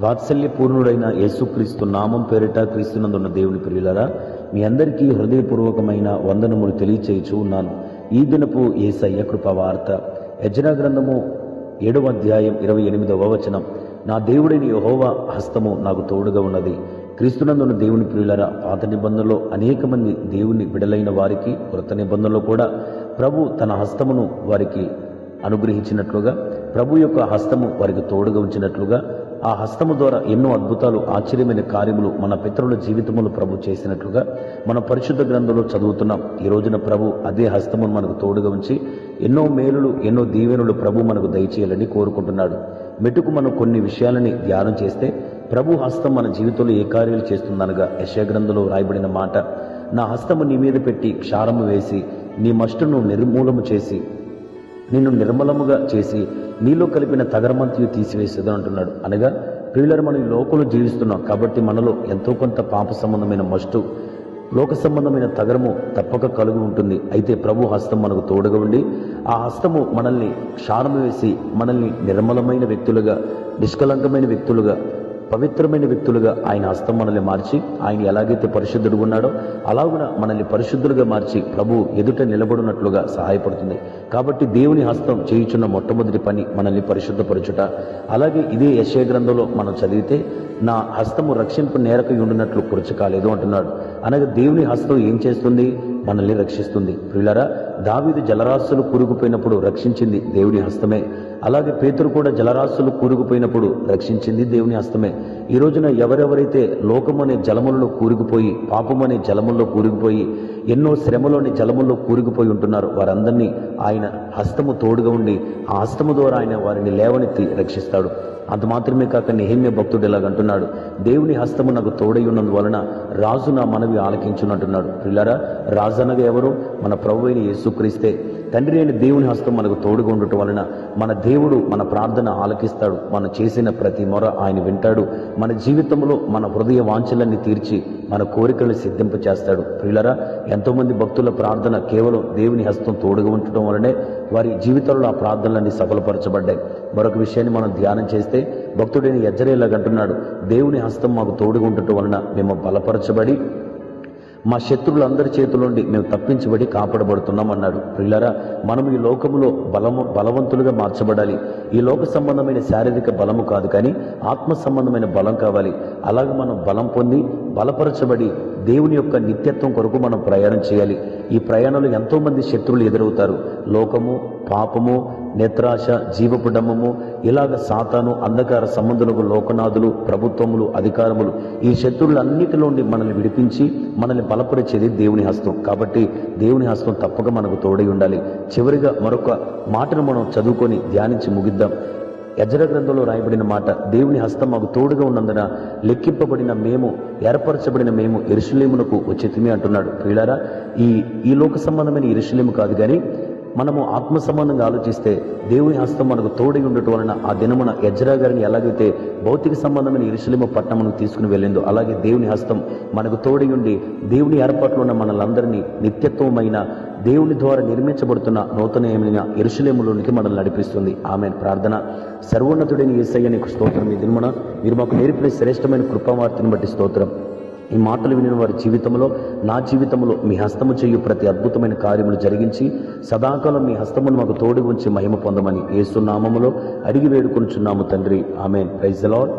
వాత్సల్య పూర్ణుడైన యేసుక్రీస్తు నామం పేరిట క్రీస్తునందున్న దేవుని ప్రియులరా మీ అందరికీ హృదయపూర్వకమైన వందనములు తెలియచేయచూ ఉన్నాను. ఈ దినపు ఏసయ్య కృప వార్త యజ్రా గ్రంథము ఏడవ అధ్యాయం ఇరవై ఎనిమిదవ వచనం. నా దేవుడైన యెహోవా హస్తము నాకు తోడుగా ఉన్నది. క్రీస్తునందున్న దేవుని ప్రియులరా పాత నిబంధనలో అనేక మంది దేవుని విడలైన వారికి కృత నిబంధనలో కూడా ప్రభు తన హస్తమును వారికి అనుగ్రహించినట్లుగా ప్రభు యొక్క హస్తము వారికి తోడుగా ఉంచినట్లుగా ఆ హస్తము ద్వారా ఎన్నో అద్భుతాలు ఆశ్చర్యమైన కార్యములు మన పితరుల జీవితములు ప్రభు చేసినట్లుగా మన పరిశుద్ధ గ్రంథంలో చదువుతున్నాం. ఈ రోజున ప్రభు అదే హస్తమును మనకు తోడుగా ఉంచి ఎన్నో మేలులు ఎన్నో దీవెనులు ప్రభు మనకు దయచేయాలని కోరుకుంటున్నాడు. మెటుకు మనం కొన్ని విషయాలని ధ్యానం చేస్తే ప్రభు హస్తం మన జీవితంలో ఏ కార్యాలు చేస్తుందనగా యశగ్రంథంలో రాయబడిన మాట నా హస్తము నీ మీద పెట్టి క్షారము వేసి నీ మష్టును నిర్మూలము చేసి నిన్ను నిర్మలముగా చేసి నీలో కలిపిన తగరమంతియు తీసివేసేదని అంటున్నాడు. అనగా ప్రియులరు మనం లోకంలో జీవిస్తున్నాం. కాబట్టి మనలో ఎంతో కొంత పాప సంబంధమైన మస్టు లోక సంబంధమైన తగరము తప్పక కలుగు ఉంటుంది. అయితే ప్రభు హస్తం మనకు తోడుగా ఉండి ఆ హస్తము మనల్ని క్షారము వేసి మనల్ని నిర్మలమైన వ్యక్తులుగా నిష్కలంకమైన వ్యక్తులుగా పవిత్రమైన వ్యక్తులుగా ఆయన హస్తం మనల్ని మార్చి ఆయన ఎలాగైతే పరిశుద్ధుడు ఉన్నాడో అలాగున మనల్ని పరిశుద్ధులుగా మార్చి ప్రభు ఎదుట నిలబడినట్లుగా సహాయపడుతుంది. కాబట్టి దేవుని హస్తం చేయుచున్న మొట్టమొదటి పని మనల్ని పరిశుద్ధపరచుట. అలాగే ఇదే యశయ గ్రంథంలో మనం చదివితే నా హస్తము రక్షింపు నేరకు ఉండినట్లు కురచకాలేదు అంటున్నాడు. అనగా దేవుని హస్తం ఏం చేస్తుంది? మనల్ని రక్షిస్తుంది. ప్రియులరా దావీదు జలరాశులు కూరుకుపోయినప్పుడు రక్షించింది దేవుని హస్తమే. అలాగే పేతురు కూడా జలరాశులు కూరుకుపోయినప్పుడు రక్షించింది దేవుని హస్తమే. ఈ రోజున ఎవరెవరైతే లోకం అనే జలములలో కూరుకుపోయి పాపం అనే జలముల్లో కూరుకుపోయి ఎన్నో శ్రమలోని జలముల్లో కూరుకుపోయి ఉంటున్నారు. వారందరినీ ఆయన హస్తము తోడుగా ఉండి ఆ హస్తము ద్వారా ఆయన వారిని లేవనెత్తి రక్షిస్తాడు. అంత మాత్రమే కాక నిహిమ్య భక్తుడు ఇలాగంటున్నాడు దేవుని హస్తము నాకు తోడై ఉన్నందువలన రాజు నా మనవి ఆలకించునంటున్నాడు పిల్లరా రాజు అనగా ఎవరు? మన ప్రభు అయిన యేసుక్రీస్తే. తండ్రి అయిన దేవుని హస్తం మనకు తోడుగా ఉండటం వలన మన దేవుడు మన ప్రార్థన ఆలకిస్తాడు. మనం చేసిన ప్రతి మొర ఆయన వింటాడు. మన జీవితంలో మన హృదయ వాంఛలన్నీ తీర్చి మన కోరికలను సిద్ధింప చేస్తాడు. ప్రియులరా ఎంతోమంది భక్తుల ప్రార్థన కేవలం దేవుని హస్తం తోడుగా ఉండటం వలనే వారి జీవితంలో ఆ ప్రార్థనలన్నీ సఫలపరచబడ్డాయి. మరొక విషయాన్ని మనం ధ్యానం చేస్తే భక్తుడైన ఎజ్జరేలాగంటున్నాడు దేవుని హస్తం మాకు తోడుగా ఉండటం వలన మేము బలపరచబడి మా శత్రువులందరి చేతుల నుండి మేము తప్పించబడి కాపాడబడుతున్నాం అన్నాడు ప్రియులరా మనం ఈ లోకములో బలము బలవంతులుగా మార్చబడాలి. ఈ లోక సంబంధమైన శారీరక బలము కాదు కానీ ఆత్మ సంబంధమైన బలం కావాలి. అలాగే మనం బలం పొంది బలపరచబడి దేవుని యొక్క నిత్యత్వం కొరకు మనం ప్రయాణం చేయాలి. ఈ ప్రయాణంలో ఎంతోమంది శత్రువులు ఎదురవుతారు. లోకము పాపము నేత్రాశ జీవపు డమ్మము ఇలాగ సాతాను అంధకార సంబంధులకు లోకనాథులు ప్రభుత్వములు అధికారములు. ఈ శత్రువులన్నిటిలో నుండి మనల్ని విడిపించి మనల్ని బలపరిచేది దేవుని హస్తం. కాబట్టి దేవుని హస్తం తప్పక మనకు తోడై ఉండాలి. చివరిగా మరొక మాటను మనం చదువుకొని ధ్యానించి ముగిద్దాం. యజ్ర గ్రంథంలో రాయబడిన మాట దేవుని హస్తం మాకు తోడుగా ఉన్నందున లెక్కింపబడిన మేము ఏర్పరచబడిన మేము ఇరుషులేమునకు వచ్చేతిమి అంటున్నాడు. ప్రియులారా ఈ ఈ లోక సంబంధమైన ఇరుషులేము కాదు కానీ మనము ఆత్మ సంబంధంగా ఆలోచిస్తే దేవుని హస్తం మనకు తోడి ఉండటం వలన ఆ దినమున యజ్రా గారిని ఎలాగైతే భౌతిక సంబంధమైన ఇరుషులేమ పట్టణమును తీసుకుని వెళ్ళిందో అలాగే దేవుని హస్తం మనకు తోడి ఉండి దేవుని ఏర్పాట్లో ఉన్న మనలందరినీ నిత్యత్వమైన దేవుని ద్వారా నిర్మించబడుతున్న నూతనమైన ఇరుషులేములోనికి మనల్ని నడిపిస్తుంది. ఆమె ప్రార్థన. సర్వోన్నతుడైన ఏసయ్య నీకు స్తోత్రం. ఈ దినమున మీరు మాకు నేర్పిన శ్రేష్టమైన కృపావార్తను బట్టి స్తోత్రం. ఈ మాటలు వినిన వారి జీవితంలో నా జీవితంలో మీ హస్తము చేయు ప్రతి అద్భుతమైన కార్యములు జరిగించి సదాకాలం మీ హస్తమును మాకు తోడు ఉంచి మహిమ పొందమని ఏసునామములో అడిగి వేడుకొనుచున్నాము తండ్రి. ఆమె ప్రైజ్ లాడ్